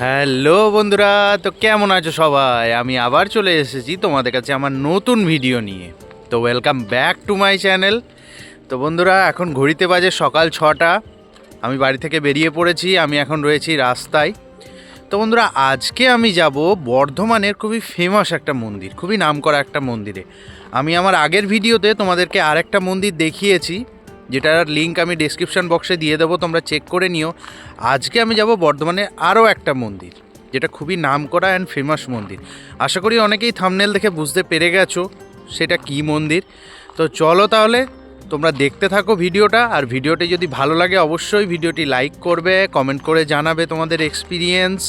Hello বন্ধুরা, তো কেমন আছো সবাই? আমি আবার চলে এসেছি তোমাদের কাছে আমার নতুন ভিডিও নিয়ে। তো welcome back to my channel তো বন্ধুরা, এখন ঘড়িতে বাজে সকাল ছটা। আমি বাড়ি থেকে বেরিয়ে পড়েছি, আমি এখন রয়েছি রাস্তায়। তো বন্ধুরা, আজকে আমি যাব বর্ধমানের খুবই ফেমাস একটা মন্দির, খুবই নামকরা একটা মন্দিরে। আমি আমার আগের ভিডিওতে তোমাদেরকে আরেকটা মন্দির দেখিয়েছি। যেটার লিঙ্ক আমি ডেসক্রিপশন বক্সে দিয়ে দেবো, তোমরা চেক করে নিও। আজকে আমি যাব বর্ধমানে আরও একটা মন্দির, যেটা খুবই নামকরা অ্যান্ড ফেমাস মন্দির। আশা করি অনেকেই থামনেল দেখে বুঝতে পেরে গেছো সেটা কি মন্দির। তো চলো তাহলে তোমরা দেখতে থাকো ভিডিওটা, আর ভিডিওটি যদি ভালো লাগে অবশ্যই ভিডিওটি লাইক করবে কমেন্ট করে জানাবে তোমাদের এক্সপিরিয়েন্স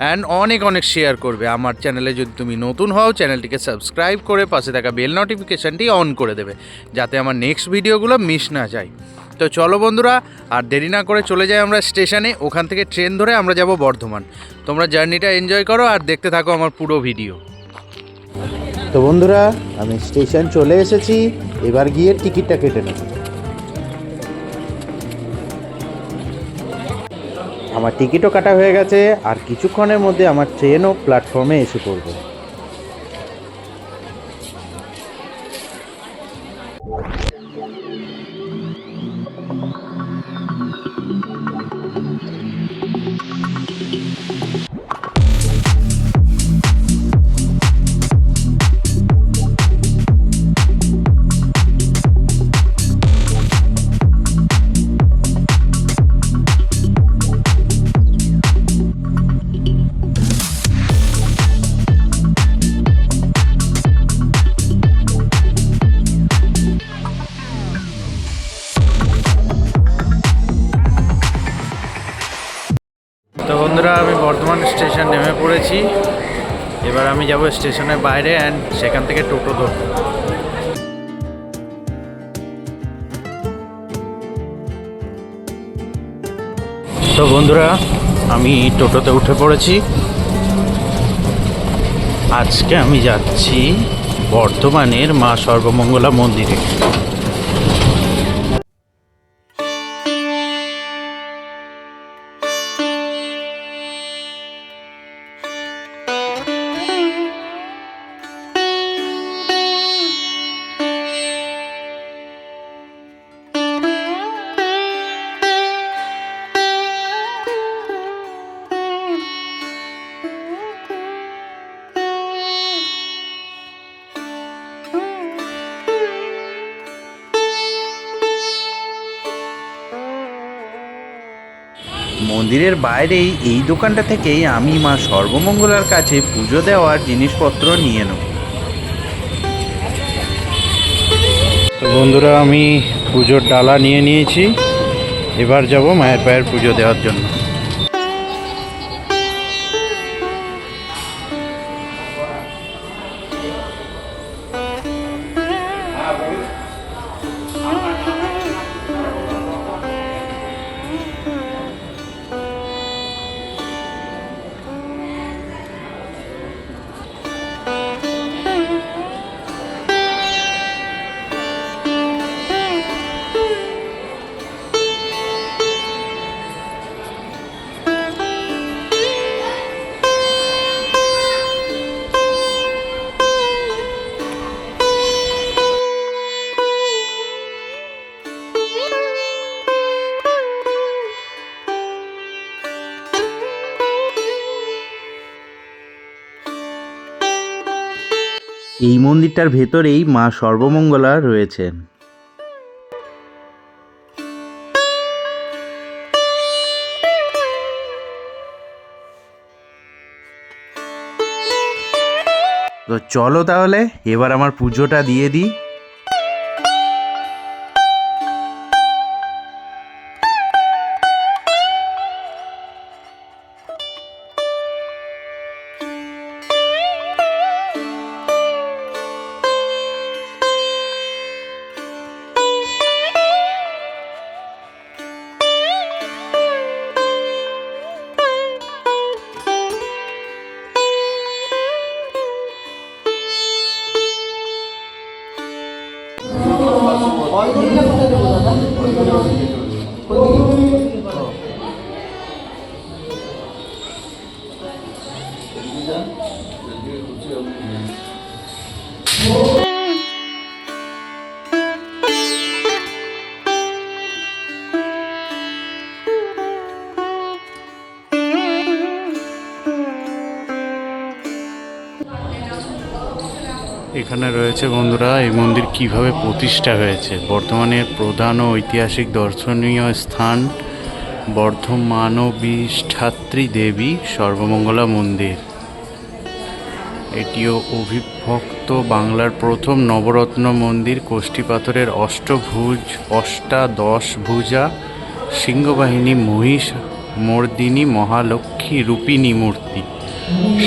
অ্যান্ড অনেক অনেক শেয়ার করবে। আমার চ্যানেলে যদি তুমি নতুন হও চ্যানেলটিকে সাবস্ক্রাইব করে পাশে থাকা বেল নোটিফিকেশানটি অন করে দেবে, যাতে আমার নেক্সট ভিডিওগুলো মিস না যায়। তো চলো বন্ধুরা, আর দেরি না করে চলে যাই আমরা স্টেশনে ওখান থেকে ট্রেন ধরে আমরা যাব বর্ধমান। তোমরা জার্নিটা এনজয় করো, আর দেখতে থাকো আমার পুরো ভিডিও তো বন্ধুরা, আমি স্টেশন চলে এসেছি। এবার গিয়ে টিকিটটা কেটে নেব। আমার টিকিটও কাটা হয়ে গেছে, আর কিছুক্ষণের মধ্যে আমার ট্রেনও প্ল্যাটফর্মে এসে পড়বে। এবার আমি যাব স্টেশনের বাইরে অ্যান্ড সেখান থেকে টোটো ধরবো। তো বন্ধুরা, আমি টোটোতে উঠে পড়েছি। আজকে আমি যাচ্ছি বর্ধমানের মা সর্বমঙ্গলা মন্দিরে। মন্দিরের বাইরেই এই দোকানটা থেকেই আমি মা সর্বমঙ্গলার কাছে পুজো দেওয়ার জিনিসপত্র নিয়ে নেব। তো বন্ধুরা, আমি পুজোর ডালা নিয়ে নিয়েছি। এবার যাব মায়ের পায়ের পুজো দেওয়ার জন্য। এই মন্দিরটার ভেতরেই মা সর্বমঙ্গলা রয়েছেন তো চলো তাহলে এবার আমার পুজোটা দিয়ে দিই। 我终于 রয়েছে বন্ধুরা, এই মন্দির কীভাবে প্রতিষ্ঠা হয়েছে? বর্ধমানের প্রধান ও ঐতিহাসিক দর্শনীয় স্থান বর্ধমানবিষ্ঠাত্রী দেবী সর্বমঙ্গলা মন্দির। এটিও অভিভক্ত বাংলার প্রথম নবরত্ন মন্দির কোষ্ঠী পাথরের অষ্টভুজ, অষ্টাদশ ভুজা, সিংহবাহিনী মহিষ, মর্দিনী মহালক্ষ্মী রূপিণী মূর্তি।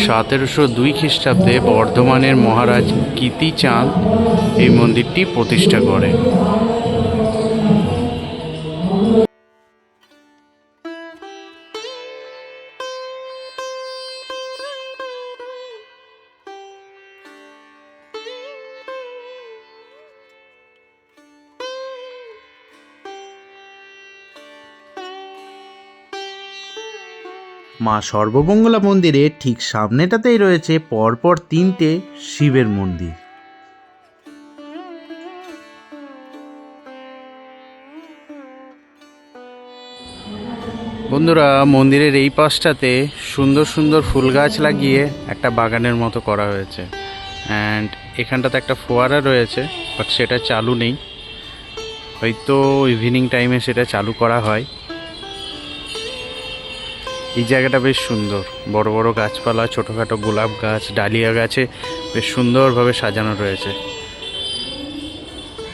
সতেরোশো দুই খ্রিস্টাব্দে বর্ধমানের মহারাজ কীতিচাঁদ এই মন্দিরটি প্রতিষ্ঠা করেন। মা সর্বমঙ্গলা মন্দিরের ঠিক সামনেটাতেই রয়েছে পরপর তিনটে শিবের মন্দির। বন্ধুরা, মন্দিরের এই পাশটাতে সুন্দর সুন্দর ফুল গাছ লাগিয়ে একটা বাগানের মতো করা হয়েছে। অ্যান্ড এখানটাতে একটা ফোয়ারা রয়েছে বাট সেটা চালু নেই। হয়তো ইভিনিং টাইমে সেটা চালু করা হয়। এই জায়গাটা বেশ সুন্দর। বড় বড় গাছপালা, ছোটোখাটো গোলাপ গাছ, ডালিয়া গাছে বেশ সুন্দরভাবে সাজানো রয়েছে।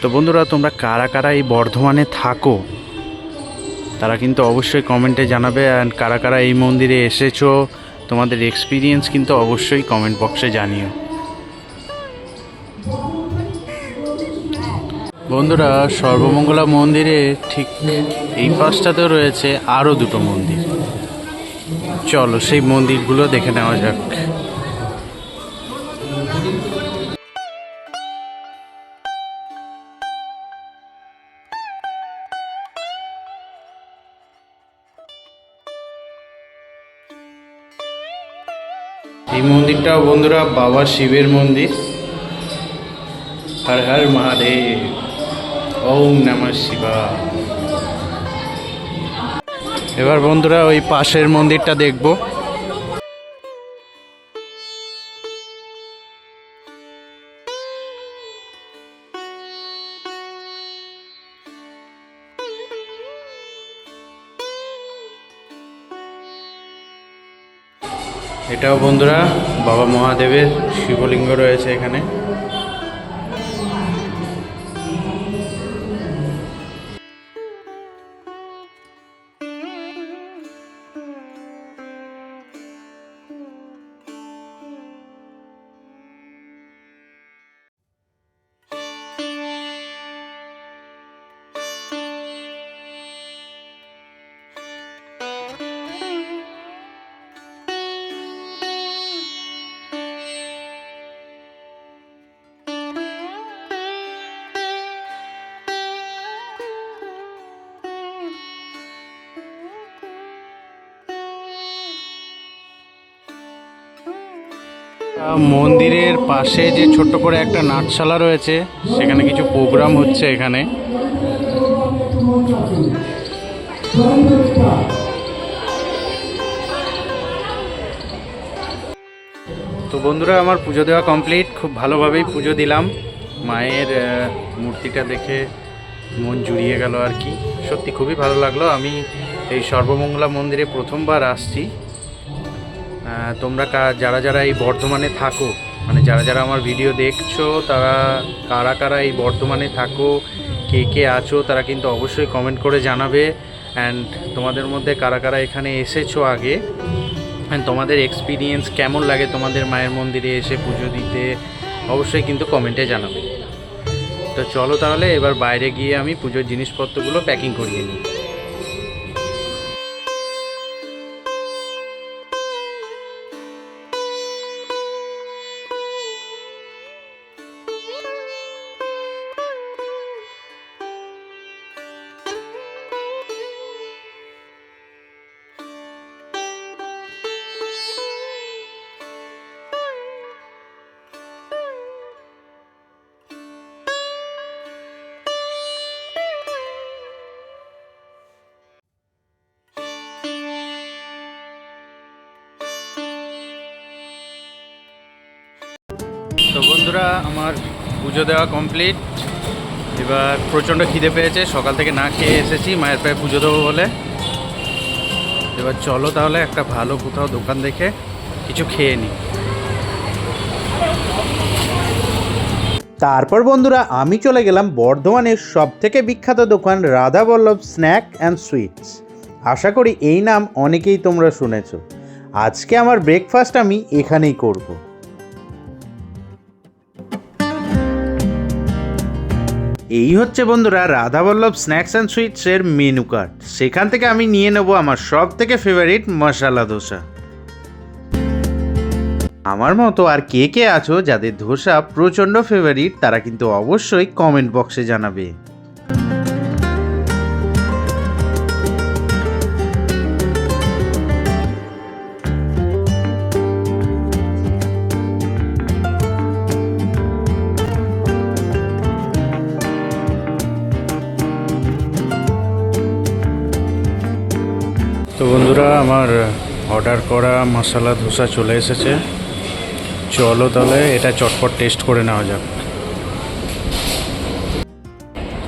তো বন্ধুরা, তোমরা কারা কারা এই বর্ধমানে থাকো, তারা কিন্তু অবশ্যই কমেন্টে জানাবে। অ্যান্ড কারা কারা এই মন্দিরে এসেছ, তোমাদের এক্সপিরিয়েন্স কিন্তু অবশ্যই কমেন্ট বক্সে জানিও। বন্ধুরা, সর্বমঙ্গলা মন্দিরে ঠিক এই পাশটাতেও রয়েছে আরও দুটো মন্দির। চলো সেই মন্দিরগুলো দেখে নেওয়া যাক। এই মন্দিরটাও বন্ধুরা বাবা শিবের মন্দির। হর হর মহাদেব, ওম নমঃ শিবা এবার বন্ধুরা ওই পাশের মন্দিরটা দেখব। এটাও বন্ধুরা বাবা মহাদেবের শিবলিঙ্গ রয়েছে এখানে। মন্দিরের পাশে যে ছোট্ট করে একটা নাটশালা রয়েছে, সেখানে কিছু প্রোগ্রাম হচ্ছে এখানে। তো বন্ধুরা, আমার পুজো দেওয়া কমপ্লিট খুব ভালোভাবেই পুজো দিলাম। মায়ের মূর্তিটা দেখে মন জুড়িয়ে গেল আর কি। সত্যি খুবই ভালো লাগল। আমি এই সর্বমঙ্গলা মন্দিরে প্রথমবার আসছি। তোমরা যারা যারা এই বর্ধমানে থাকো মানে যারা যারা আমার ভিডিও দেখছ, তারা কারা কারা এই বর্ধমানে থাকো, কে কে আছো, তারা কিন্তু অবশ্যই কমেন্ট করে জানাবে। অ্যান্ড তোমাদের মধ্যে কারা কারা এখানে এসেছ আগে? অ্যান্ড তোমাদের এক্সপিরিয়েন্স কেমন লাগে তোমাদের মায়ের মন্দিরে এসে পুজো দিতে? অবশ্যই কিন্তু কমেন্টে জানাবে। তো চলো তাহলে, এবার বাইরে গিয়ে আমি পুজোর জিনিসপত্রগুলো প্যাকিং করিয়ে নিই। বন্ধুরা, আমার পুজো দেওয়া কমপ্লিট এবার প্রচণ্ড খিদে পেয়েছে, সকাল থেকে না খেয়ে এসেছি, মায়ের পায়ে পুজো দেবো বলে। এবার চলো তাহলে একটা ভালো কোথাও দোকান দেখে কিছু খেয়ে নিই। তারপর বন্ধুরা, আমি চলে গেলাম বর্ধমানের সব থেকে বিখ্যাত দোকান, Radha Ballabh snack and sweets. আশা করি এই নাম অনেকেই তোমরা শুনেছ। আজকে আমার ব্রেকফাস্ট আমি এখানেই করব। এই হচ্ছে বন্ধুরা রাধাবল্লভ স্ন্যাক্স অ্যান্ড সুইটসের মেনু কার্ড। সেখান থেকে আমি নিয়ে নেব আমার সব থেকে ফেভারিট মশালা ধোসা। আমার মতো আর কে কে আছো যাদের ধোসা প্রচণ্ড ফেভারিট তারা কিন্তু অবশ্যই কমেন্ট বক্সে জানাবে। বন্ধুরা, আমার অর্ডার করা মশলা ধোসা চলে এসেছে। চলো তাহলে এটা চটপট টেস্ট করে নেওয়া যাক।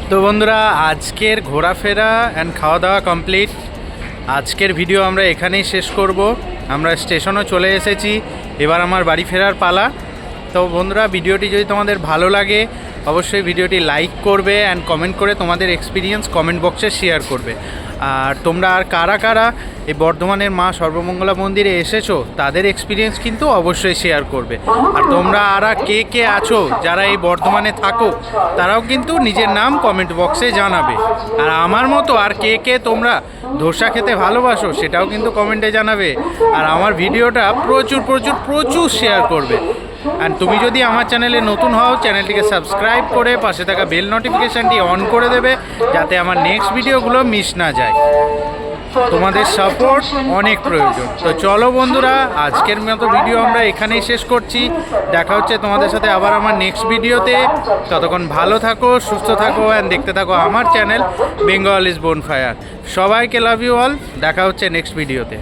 তো বন্ধুরা, আজকের ঘোরাফেরা অ্যান্ড খাওয়া দাওয়া কমপ্লিট আজকের ভিডিও আমরা এখানেই শেষ করব। আমরা স্টেশনও চলে এসেছি। এবার আমার বাড়ি ফেরার পালা। তো বন্ধুরা ভিডিওটি যদি তোমাদের ভালো লাগে, অবশ্যই ভিডিওটি লাইক করবে অ্যান্ড কমেন্ট করে তোমাদের এক্সপিরিয়েন্স কমেন্ট বক্সে শেয়ার করবে। আর তোমরা আর কারা কারা এই বর্ধমানের মা সর্বমঙ্গলা মন্দিরে এসেছ, তাদের এক্সপিরিয়েন্স কিন্তু অবশ্যই শেয়ার করবে। আর তোমরা আর কে কে আছো, যারা এই বর্ধমানে থাকো, তারাও কিন্তু নিজের নাম কমেন্ট বক্সে জানাবে। আর আমার মতো আর কে কে তোমরা ধোসা খেতে ভালোবাসো, সেটাও কিন্তু কমেন্টে জানাবে। আর আমার ভিডিওটা প্রচুর প্রচুর প্রচুর শেয়ার করবে। আর তুমি যদি আমার চ্যানেলে নতুন হও চ্যানেলটিকে সাবস্ক্রাইব করে পাশে থাকা বেল নোটিফিকেশানটি অন করে দেবে, যাতে আমার নেক্সট ভিডিওগুলো মিস না যায়। তোমাদের সাপোর্ট অনেক প্রয়োজন। তো চলো বন্ধুরা আজকের মতো ভিডিও আমরা এখানেই শেষ করছি। দেখা হচ্ছে তোমাদের সাথে আবার আমার নেক্সট ভিডিওতে ততক্ষণ ভালো থাকো সুস্থ থাকো অ্যান্ড দেখতে থাকো আমার channel Bengal is bonfire সবাইকে লাভ ইউ অল দেখা হচ্ছে নেক্সট ভিডিওতে